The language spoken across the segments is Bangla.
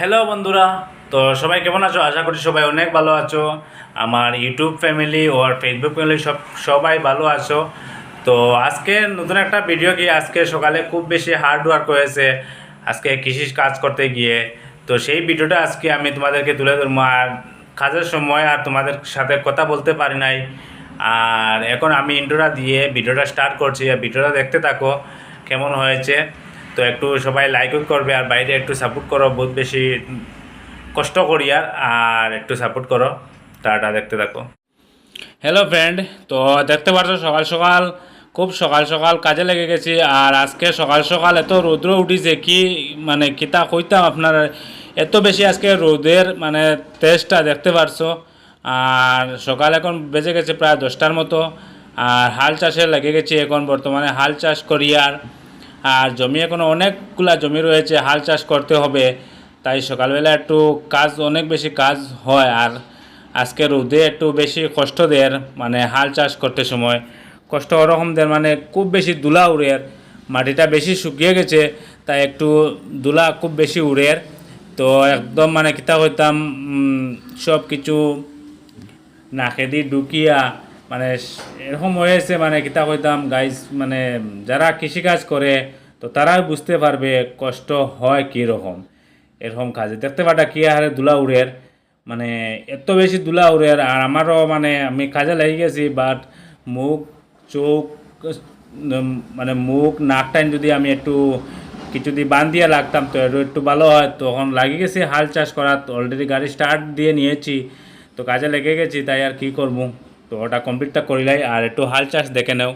হ্যালো বন্ধুরা। তো সবাই কেমন আছো? আশা করি সবাই অনেক ভালো আছো। আমার ইউটিউব ফ্যামিলি ওর ফেসবুক ফ্যামিলি সব, সবাই ভালো আছো। তো আজকে নতুন একটা ভিডিও গিয়ে আজকে সকালে খুব বেশি হার্ড ওয়ার্ক হয়েছে। আজকে কৃষি কাজ করতে গিয়ে। তো সেই ভিডিওটা আজকে আমি তোমাদেরকে তুলে ধরবো। আর কাজের সময় আর তোমাদের সাথে কথা বলতে পারি নাই। আর এখন আমি ইন্ট্রোটা দিয়ে ভিডিওটা স্টার্ট করছি। আর ভিডিওটা দেখতে থাকো। কেমন হয়েছে? তো একটু সবাই লাইকও করবে আর বাইরে একটু সাপোর্ট করো, বহুত বেশি কষ্ট করি আর আর একটু সাপোর্ট করো। তাটা দেখতে থাকো। হ্যালো ফ্রেন্ড তো দেখতে পাচ্ছ সকাল সকাল, খুব সকাল সকাল কাজে লেগে গেছি আর আজকে সকাল সকাল এত রৌদ্র উঠিছে, কি মানে কিতা কইতাম আপনার, এত বেশি আজকে রোদের মানে তেজটা দেখতে পারছ। আর সকাল এখন বেজে গেছে প্রায় দশটার মতো, আর হাল চাষে লেগে গেছি এখন বর্তমানে হাল চাষ করি আর আর জমি এখনও অনেকগুলা জমি রয়েছে, হাল চাষ করতে হবে। তাই সকালবেলা একটু কাজ, অনেক বেশি কাজ হয় আর আজকে রোদে একটু বেশি কষ্ট দেয় মানে হাল চাষ করতে সময়। কষ্ট ওরকম দেয় মানে খুব বেশি দুলা উড়ের মাটিটা বেশি শুকিয়ে গেছে, তাই একটু দুলা খুব বেশি উড়ের তো একদম মানে কিতা হইতাম সব কিছু নাকে দি ঢুকিয়া মানে এরকম হয়েছে মানে কিতা কইতাম গাইজ মানে যারা কৃষিকাজ করে, তো তারাই বুঝতে পারবে কষ্ট হয় কী রকম। এরকম কাজে। দেখতে পাটা কি হারে দুলা উড়ের। মানে এত বেশি দুলা উড়ের, আর আমারও মানে আমি কাজে লেগে গেছি বাট মুখ, চোখ মানে মুখ, নাক টাইন যদি আমি একটু কিছু দিয়ে বান দিয়ে লাগতাম, তো একটু ভালো হয়। তখন লাগিয়ে গেছি, হাল চাষ করা অলরেডি গাড়ি স্টার্ট দিয়ে নিয়েছি, তো কাজে লেগে গেছি, তাই আর কি করব? তো ওটা কমপ্লিটটা করিলাই আর একটু হাল চার্জ দেখে নেও।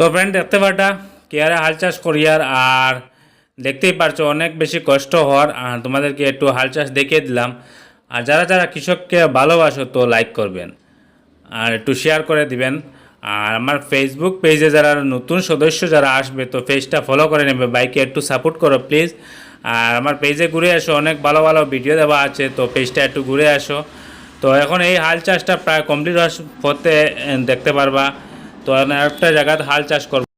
তো ফ্রেন্ড দেখতে পাটা কেয়ারে হাল চাষ করিয়ার আর দেখতেই পারছ, অনেক বেশি কষ্ট হওয়ার, আর তোমাদেরকে একটু হাল চাষ দেখিয়ে দিলাম। আর যারা যারা কৃষককে ভালোবাসো তো লাইক করবেন, আর একটু শেয়ার করে দিবেন। আর আমার ফেসবুক পেজে যারা নতুন সদস্য যারা আসবে, তো পেজটা ফলো করে নেবে বাইকে একটু সাপোর্ট করো প্লিজ আর আমার পেজে ঘুরে আসো অনেক ভালো ভালো ভিডিও দেওয়া আছে, তো পেজটা একটু ঘুরে আসো। তো এখন এই হাল চাষটা প্রায় কমপ্লিট হওয়ার পথে, দেখতে পারবা। তো একটা জায়গায় হাল চাষ করব।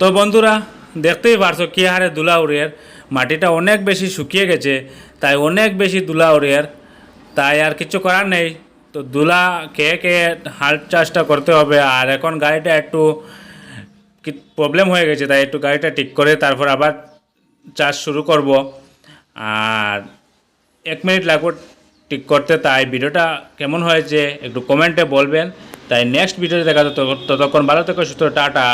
তো বন্ধুরা, দেখতেই পারছ কি হারে দুলা উড়ের মাটিটা অনেক বেশি শুকিয়ে গেছে, তাই অনেক বেশি দুলা উড়ের তাই আর কিছু করার নেই। তো দুলা খেয়ে খেয়ে হাল চাষটা করতে হবে, আর এখন গাড়িটা একটু প্রবলেম হয়ে গেছে, তাই একটু গাড়িটা ঠিক করে তারপর আবার চাষ শুরু করব। আর এক মিনিট লাগবে ঠিক করতে, তাই ভিডিওটা কেমন হয়েছে একটু কমেন্টে বলবেন। তাই নেক্সট ভিডিওতে দেখা ততক্ষণ ভালো থেকো, সুস্থ টাটা।